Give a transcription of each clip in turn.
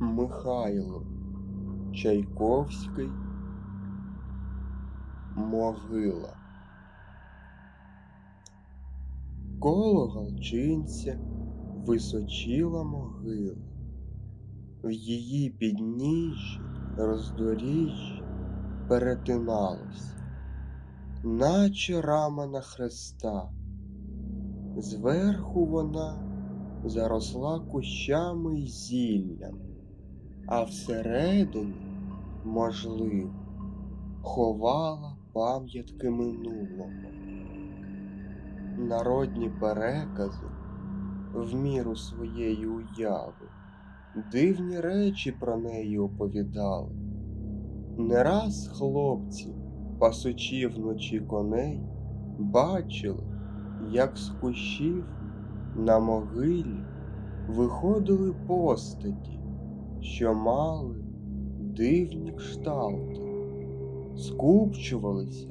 Михайло Чайковський. Могила. Коло галчинця височила могила, в її підніжжі роздоріжжя перетиналося, наче рама на хреста. Зверху вона заросла кущами й зіллям, а всередині, можливо, ховала пам'ятки минулого. Народні перекази в міру своєї уяви, дивні речі про неї оповідали. Не раз хлопці, пасучи вночі коней, бачили, як з кущів на могилі виходили постаті, що мали дивні кшталти, скупчувалися,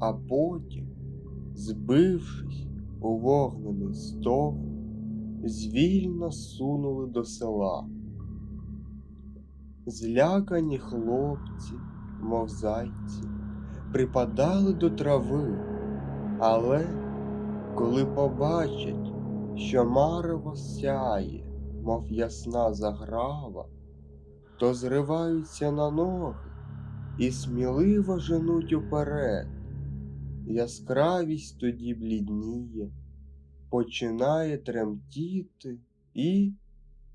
а потім, збившись у вогнений стов, звільно сунули до села. Злякані хлопці, мов зайці, припадали до трави, але коли побачать, що марево сяє, мов ясна заграва, то зриваються на ноги і сміливо женуть уперед. Яскравість тоді блідніє, починає тремтіти і,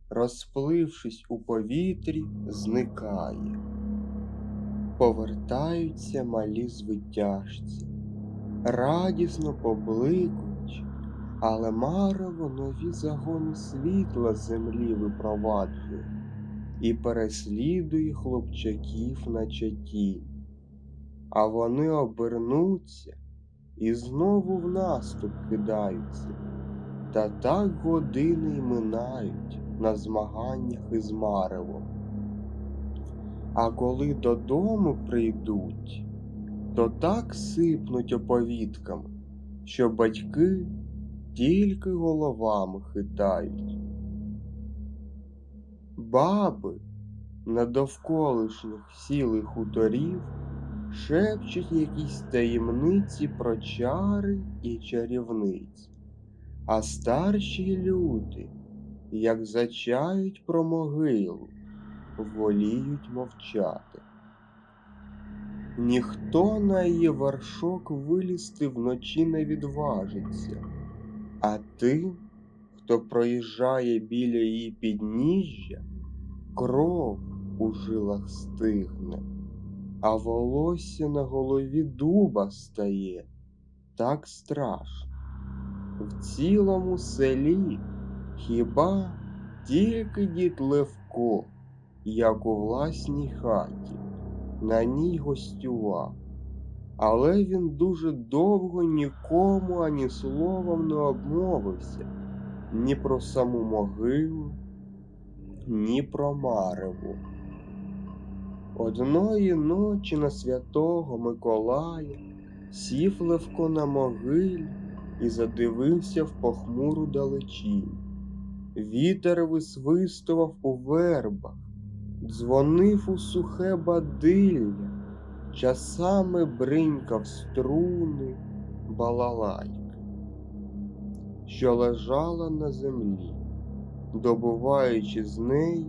розплившись у повітрі, зникає. Повертаються малі звитяжці, радісно побликуючи, але марево нові загони світла землі випроваджує і переслідує хлопчаків наче тінь. А вони обернуться і знову в наступ кидаються, та так години й минають на змаганнях із маревом. А коли додому прийдуть, то так сипнуть оповідками, що батьки тільки головами хитають. Баби на довколишніх сілих хуторів шепчуть якісь таємниці про чари і чарівниць, а старші люди, як зачають про могилу, воліють мовчати. Ніхто на її вершок вилізти вночі не відважиться, а тим, хто проїжджає біля її підніжжя, кров у жилах стигне, а волосся на голові дуба стає. Так страшно. В цілому селі хіба тільки дід Левко, як у власній хаті, на ній гостював, але він дуже довго нікому ані словом не обмовився ні про саму могилу, ні про мареву. Одної ночі на святого Миколая сів Левко на могилі і задивився в похмуру далечінь. Вітер висвистував у вербах, дзвонив у сухе бадилля, часами бринькав струни балалайки, що лежала на землі, добуваючи з неї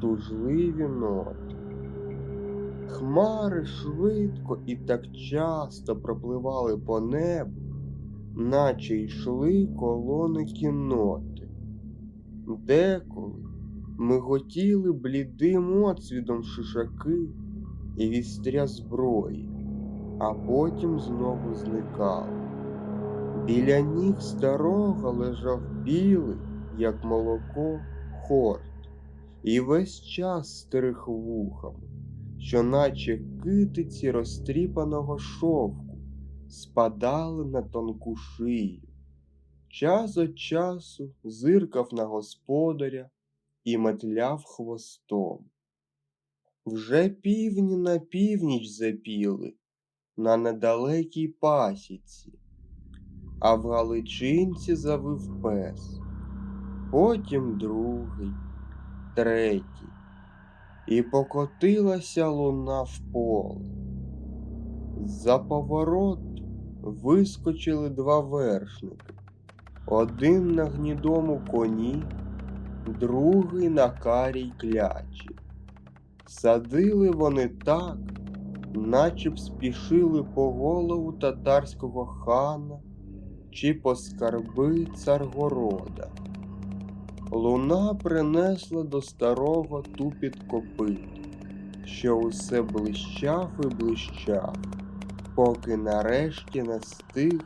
тужливі ноти. Хмари швидко і так часто пропливали по небу, наче йшли колони кінноти. Деколи миготіли блідим оцвідом шишаки і вістря зброї, а потім знову зникали. Біля ніг старого лежав білий, як молоко, хорт, і весь час стриг вухами, що, наче китиці розтріпаного шовку, спадали на тонку шию. Час від часу зиркав на господаря і метляв хвостом. Вже півні на північ запіли на недалекій пасіці, а в Галичинці завив пес, потім другий, третій. І покотилася луна в поле. За поворот вискочили два вершники. Один на гнідому коні, другий на карій клячі. Садили вони так, наче б спішили по голову татарського хана чи по скарби царгорода. Луна принесла до старого тупіт копит, що усе блищав і блищав, поки нарешті не стиг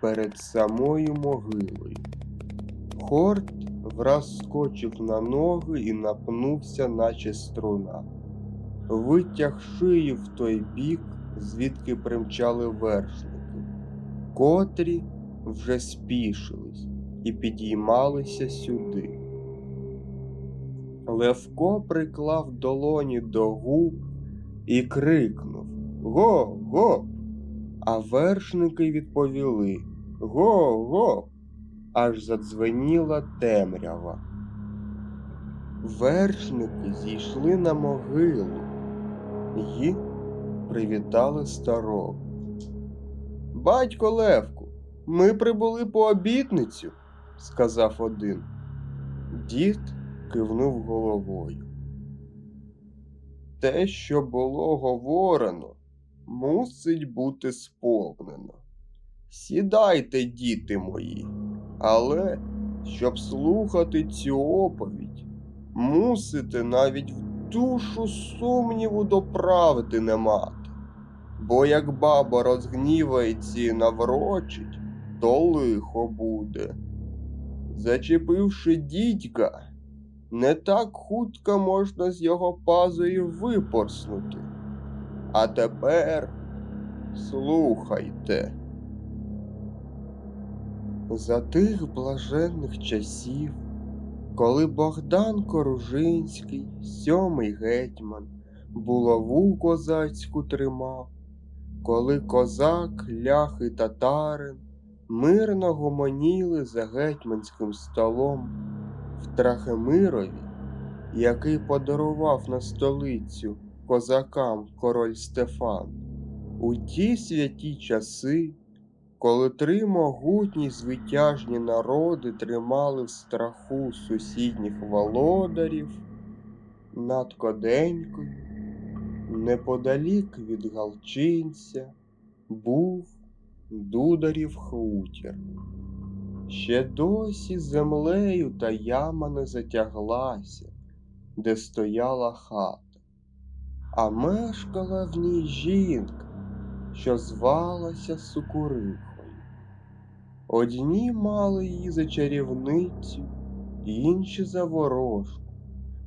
перед самою могилою. Хорт враз скочив на ноги і напнувся, наче струна. Витяг шию в той бік, звідки примчали вершники, котрі вже спішились і підіймалися сюди. Левко приклав долоні до губ і крикнув Го, го. А вершники відповіли Го, го. Аж задзвеніла темрява. Вершники зійшли на могилу і привітали старого. Батько Левку, ми прибули по обітницю, сказав один. Дід кивнув головою. Те, що було говорено, мусить бути сповнено. Сідайте, діти мої, але щоб слухати цю оповідь, мусите навіть в душу сумніву доправити не мати. Бо як баба розгнівається і наврочить, то лихо буде. Зачепивши дідька, не так хутко можна з його пазої випорснути. А тепер слухайте. За тих блаженних часів, коли Богдан Коружинський, сьомий гетьман, булаву козацьку тримав, коли козак, лях і татарин мирно гомоніли за гетьманським столом в Трахемирові, який подарував на столицю козакам король Стефан, у ті святі часи, коли три могутні звитяжні народи тримали в страху сусідніх володарів над Коденькою, неподалік від Галчинця, був дударів хутір. Ще досі землею та яма не затяглася, де стояла хата, а мешкала в ній жінка, що звалася Сукурихою. Одні мали її за чарівницю, інші за ворожку,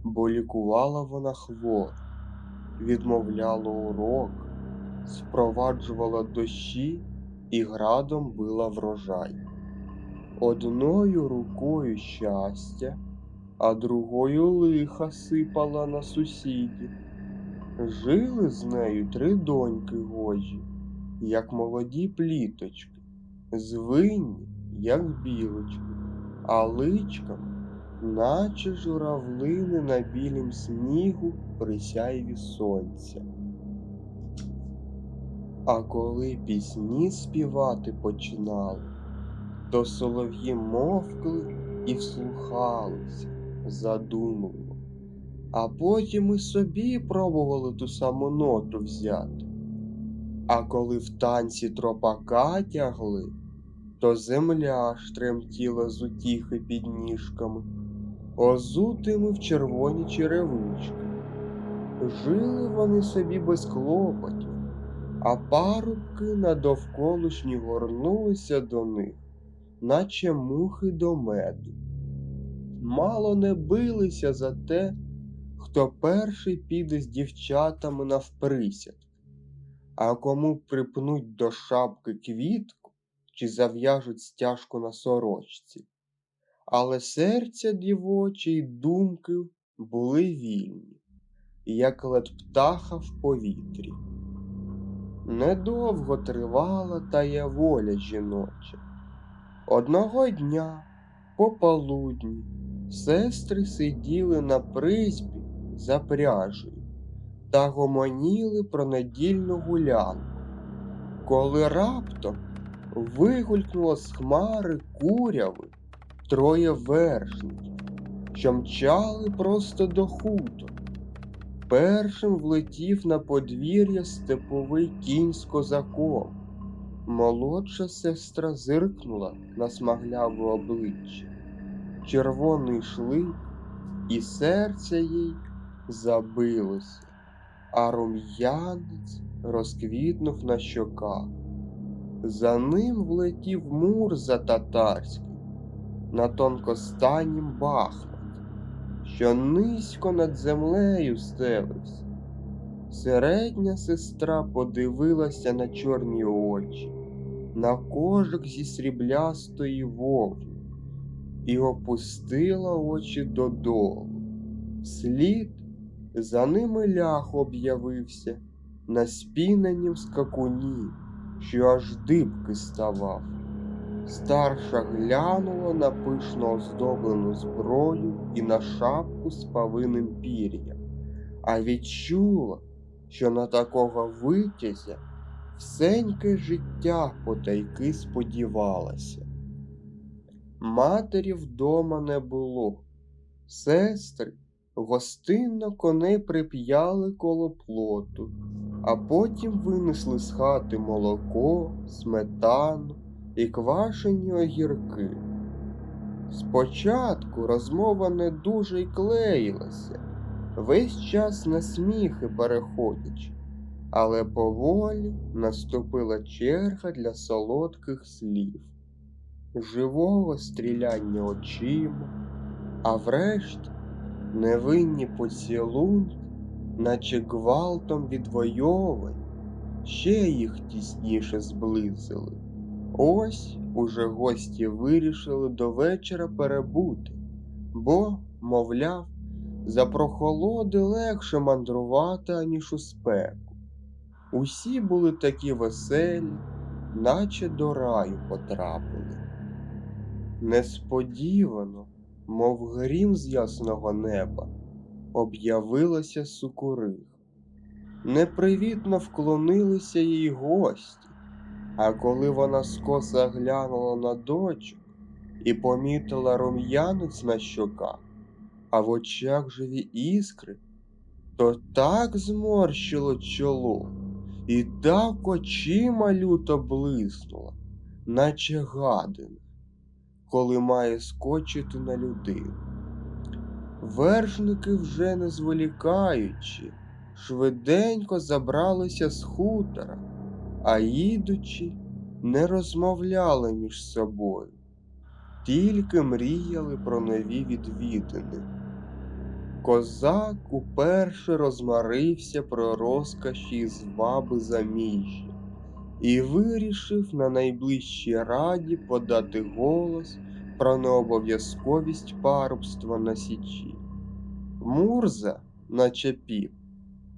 бо лікувала вона хворих, відмовляла урок, спроваджувала дощі і градом била врожай. Одною рукою щастя, а другою лиха сипала на сусідів. Жили з нею три доньки гожі, як молоді пліточки, звинні, як білочки, а личками, наче журавлини на білім снігу при сяйві сонця. А коли пісні співати починали, то солов'ї мовкли і вслухалися задумливо, а потім і собі пробували ту саму ноту взяти. А коли в танці тропака тягли, то земля ж тремтіла з утіхи під ніжками, озутими в червоні черевички. Жили вони собі без клопотів, а парубки на довколишні горнулися до них, наче мухи до меду. Мало не билися за те, хто перший піде з дівчатами навприсяд, а кому припнуть до шапки квітку чи зав'яжуть стяжку на сорочці. Але серця дівочі й думки були вільні, як лед птаха в повітрі. Недовго тривала тая воля жіноча. Одного дня, пополудні, Сестри сиділи на призьбі за пряжею та гомоніли про недільну гулянку, коли раптом вигулькнуло з хмари куряви троє вершників, що мчали просто до хутору. Першим влетів на подвір'я степовий кінь з козаком. Молодша сестра зиркнула на смагляве обличчя, червоний шлик, і серце їй забилося, а рум'янець розквітнув на щоках. За ним влетів Мурза татарський на тонкостаннім бахматі, що низько над землею стелився. Середня сестра подивилася на чорні очі, на кожик зі сріблястої вовни і опустила очі додолу. Слід за ними лях об'явився на спіненім скакуні, що аж дибки ставав. Старша глянула на пишно оздоблену зброю і на шапку з павиним пір'ям, а відчула, що на такого витязя всеньке життя потайки сподівалася. Матері вдома не було, сестри гостинно коней прип'яли коло плоту, а потім винесли з хати молоко, сметану і квашені огірки. Спочатку розмова не дуже й клеїлася, весь час на сміхи переходячи, але поволі наступила черга для солодких слів, живого стріляння очима, а врешті невинні поцілунки, наче гвалтом відвойовані, ще їх тісніше зблизили. Ось уже гості вирішили до вечора перебути, бо, мовляв, за прохолоди легше мандрувати, аніж у спеку. Усі були такі веселі, наче до раю потрапили. Несподівано, мов грім з ясного неба, об'явилася сукурих. Непривітно вклонилися їй гості. А коли вона скоса глянула на дочку і помітила рум'янець на щоках, а в очах живі іскри, то так зморщило чоло і так очима люто блиснула, наче гадина, коли має скочити на людину. Вершники вже не зволікаючи, швиденько забралися з хутора а їдучи, не розмовляли між собою, тільки мріяли про нові відвідини. Козак уперше розмарився про розкоші і зваби заміжжя і вирішив на найближчій раді подати голос про необов'язковість парубства на січі. Мурза, наче піп,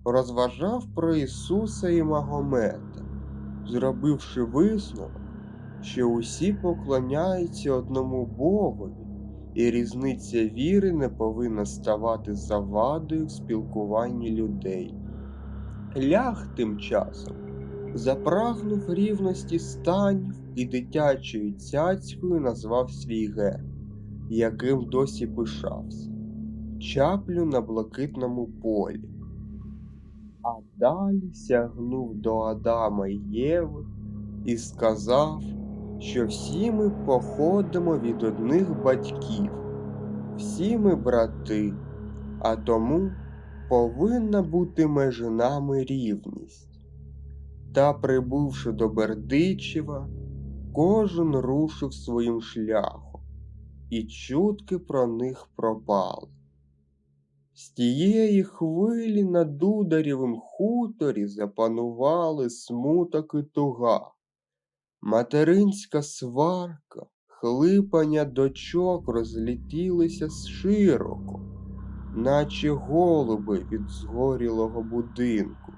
розважав про Ісуса і Магомета зробивши висновок, що усі поклоняються одному Богові, і різниця віри не повинна ставати завадою в спілкуванні людей. Лях тим часом запрагнув рівності станів і дитячою цяцькою назвав свій герб, яким досі пишався, чаплю на блакитному полі а далі сягнув до Адама і Єви і сказав, що всі ми походимо від одних батьків, всі ми брати, а тому повинна бути між нами рівність. Та, прибувши до Бердичева, кожен рушив своїм шляхом, і чутки про них пропали. З тієї хвилі на дударєвім хуторі запанували смуток і туга, материнська сварка, хлипання дочок розлетілися широко, наче голуби від згорілого будинку,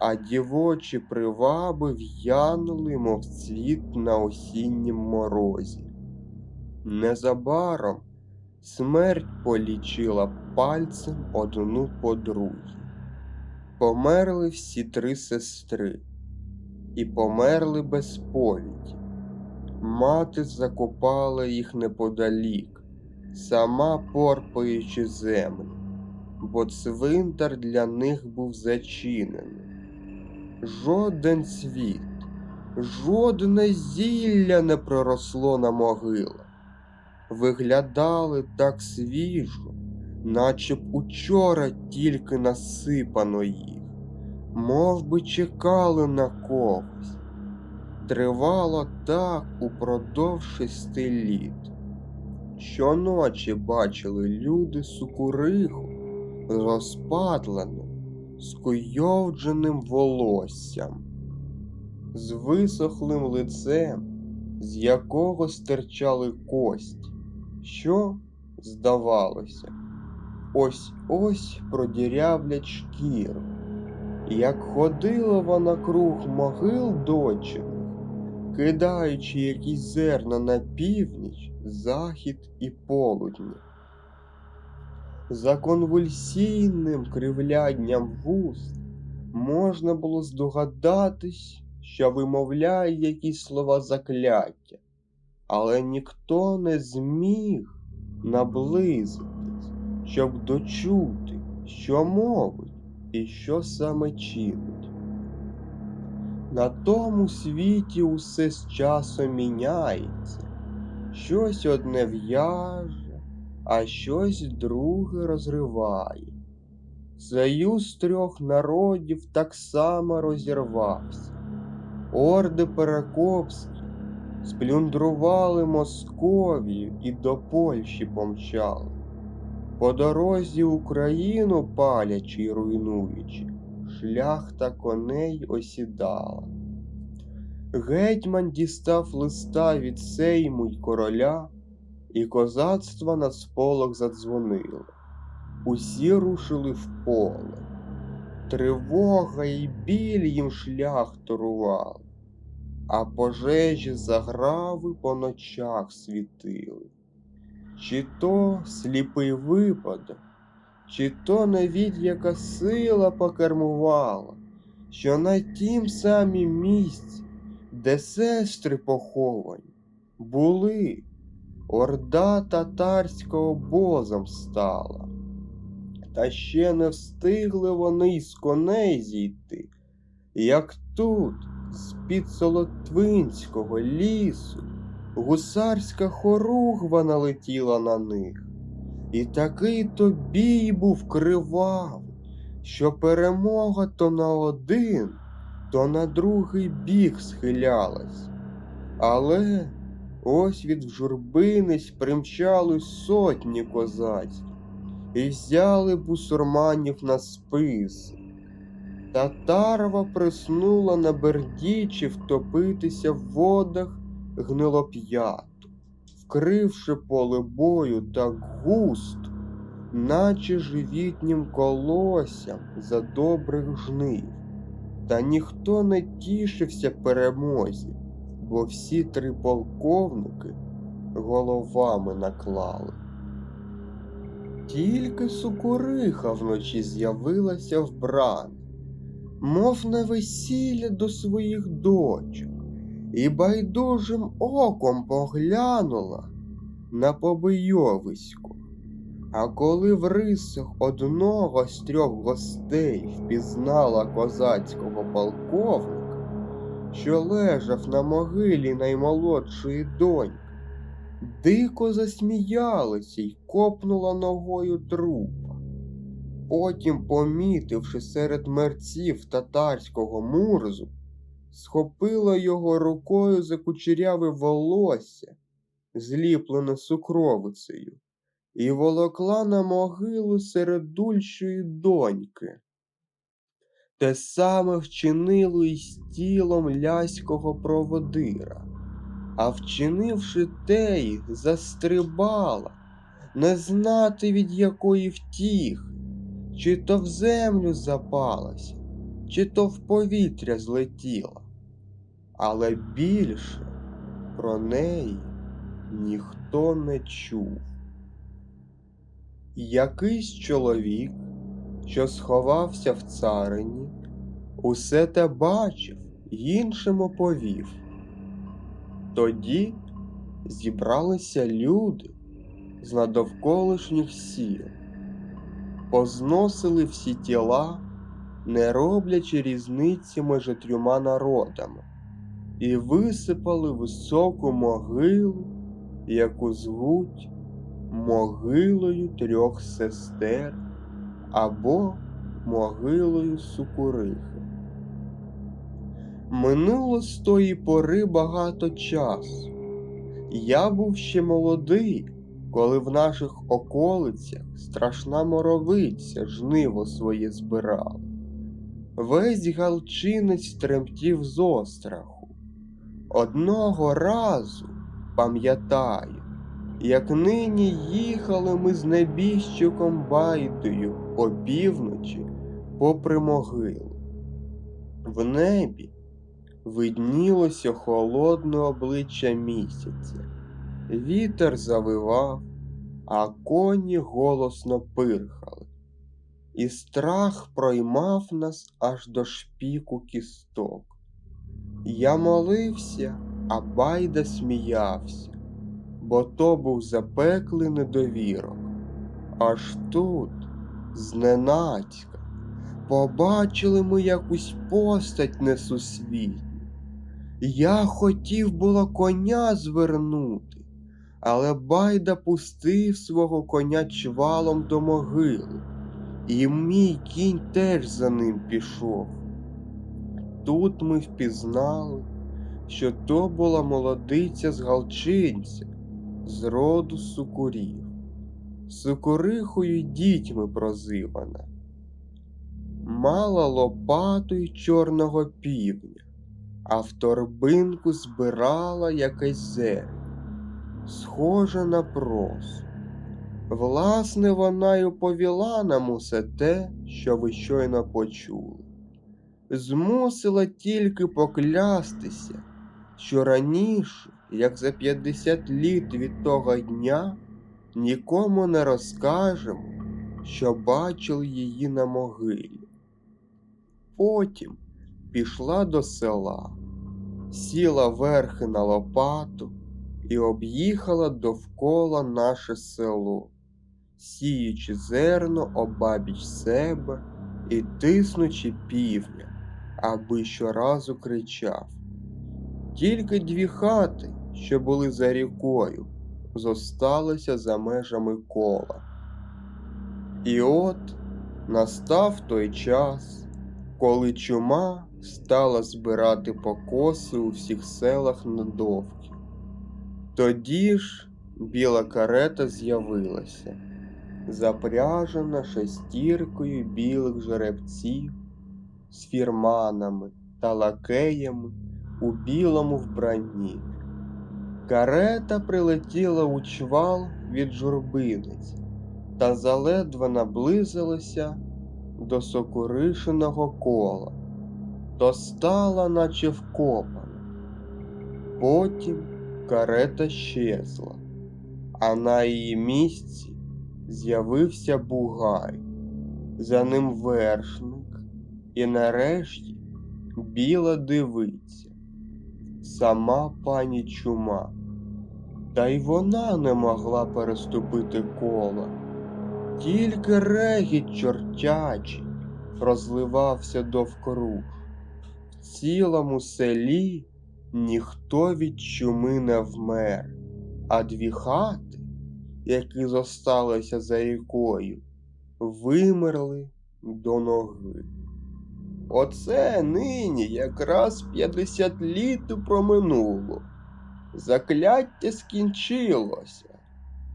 а дівочі приваби в'янули, мов цвіт на осіннім морозі. Незабаром Смерть полічила пальцем одну по другій. Померли всі три сестри, і померли без повіді. Мати закопала їх неподалік, сама порпаючи землю, бо цвинтар для них був зачинений. Жоден цвіт, жодне зілля не проросло на могилах. Виглядали так свіжо, наче б учора тільки насипано їх, мов би чекали на когось. Тривало так упродовж шести літ. Щоночі бачили люди сукуриху, розпатлену, скуйовдженим волоссям, з висохлим лицем, з якого стирчали кості, що, здавалося, ось ось продірявлять шкіру. Як ходила вона круг могил дочиних, кидаючи якісь зерна на північ, захід і полудні. За конвульсійним кривлянням вуст можна було здогадатись, що вимовляє якісь слова закляття, але ніхто не зміг наблизитись, щоб дочути, що мовить і що саме чинить. На тому світі усе з часом міняється, щось одне в'яже, а щось друге розриває. Союз трьох народів так само розірвався. Орди Перекопські сплюндрували Московію і до Польщі помчали. По дорозі Україну палячи й руйнуючи, шляхта коней осідала. Гетьман дістав листа від сейму й короля, і козацтва на сполох задзвонило. Усі рушили в поле. Тривога і біль їм шлях торували, а пожежі заграви по ночах світили. Чи то сліпий випадок, чи то навіть яка сила покермувала, що на тім самім місці, де сестри поховані, були, орда татарська обозом стала. Та ще не встигли вони з коней зійти, як тут, з-під Солотвинського лісу, гусарська хоругва налетіла на них. І такий то бій був кривавий, що перемога то на один, то на другий бік схилялась. Але ось від журбинись примчали сотні козацьких і взяли бусурманів на списи. Татарва приснула на бердічі втопитися в водах гнилоп'яту, вкривши поле бою так густо, наче живітнім колоссям за добрих жнив. Та ніхто не тішився перемозі, бо всі три полковники головами наклали. Тільки сукориха вночі з'явилася вбрана, мов на весілля до своїх дочок, і байдужим оком поглянула на побийовисько. А коли в рисах одного з трьох гостей впізнала козацького полковника, що лежав на могилі наймолодшої доньки, дико засміялася й копнула ногою трупа. Потім, помітивши серед мерців татарського мурзу, схопила його рукою за кучеряве волосся, зліплене сукровицею, і волокла на могилу серед дульшої доньки. Те саме вчинило й з тілом ляського проводира а вчинивши те й застрибала, не знати від якої втіх, чи то в землю запалася, чи то в повітря злетіла, але більше про неї ніхто не чув. Якийсь чоловік, що сховався в царині, усе те бачив, іншим оповів. Тоді зібралися люди з надовколишніх сіл, позносили всі тіла, не роблячи різниці між трьома народами, і висипали високу могилу, яку звуть могилою трьох сестер або могилою Сукурихи. Минуло з тої пори багато часу. Я був ще молодий, коли в наших околицях страшна моровиця жниво своє збирала. Весь галчинець тремтів з остраху. Одного разу, пам'ятаю, як нині їхали ми з небіжчиком Байдою опівночі попри могилу. В небі виднілося холодне обличчя місяця. Вітер завивав, а коні голосно пирхали. І страх проймав нас аж до шпіку кісток. Я молився, а байда сміявся, бо то був запеклий недовірок. Аж тут, зненацька, побачили ми якусь постать несусвітню. Я хотів було коня звернути, але байда пустив свого коня чвалом до могили, і мій кінь теж за ним пішов. Тут ми впізнали, що то була молодиця з галчинця, з роду сукурів, сукурихою дітьми прозивана, мала лопату й чорного півня а в торбинку збирала якесь зерня, схоже на прос. Власне, вона й оповіла нам усе те, що ви щойно почули. Змусила тільки поклястися, що раніше, як за 50 літ від того дня, нікому не розкажемо, що бачили її на могилі. Потім пішла до села, сіла верхи на лопату і об'їхала довкола наше село, сіючи зерно обабіч себе і тиснучи півня, аби щоразу кричав. Тільки дві хати, що були за рікою, зосталися за межами кола. І от настав той час, коли чума стала збирати покоси у всіх селах надовгі. Тоді ж біла карета з'явилася, запряжена шестіркою білих жеребців з фірманами та лакеями у білому вбранні. Карета прилетіла у чвал від журбиниць та заледве наблизилася до сокуришеного кола то стала, наче вкопана. Потім карета щезла, а на її місці з'явився бугай, за ним вершник і нарешті біла дивиця, сама пані чума. Та й вона не могла переступити кола, тільки регіт чортячий розливався довкруг. В цілому селі ніхто від чуми не вмер, а дві хати, які зосталися за рікою, вимерли до ноги. Оце нині якраз п'ятдесят літ проминуло. Закляття скінчилося,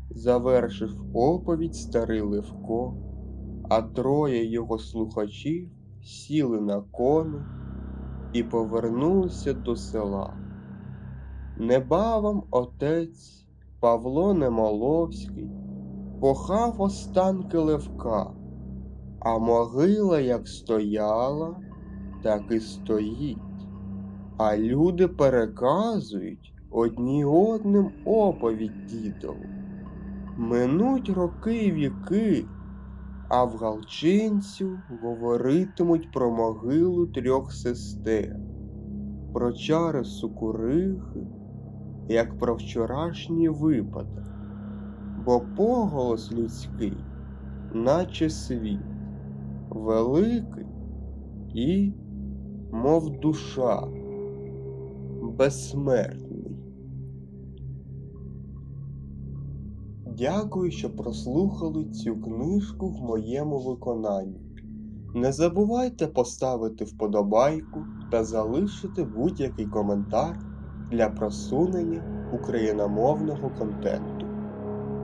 завершив оповідь старий Левко, а троє його слухачів сіли на кони і повернувся до села. Небавом отець Павло Немоловський похав останки левка, а могила як стояла, так і стоїть. А люди переказують одні одним оповідь дідову. Минуть роки і віки, а в Галчинцю говоритимуть про могилу трьох сестер, про чари сукурихи, як про вчорашній випадок, бо поголос людський, наче світ, великий і, мов душа, безсмертний. Дякую, що прослухали цю книжку в моєму виконанні. Не забувайте поставити вподобайку та залишити будь-який коментар для просунення україномовного контенту.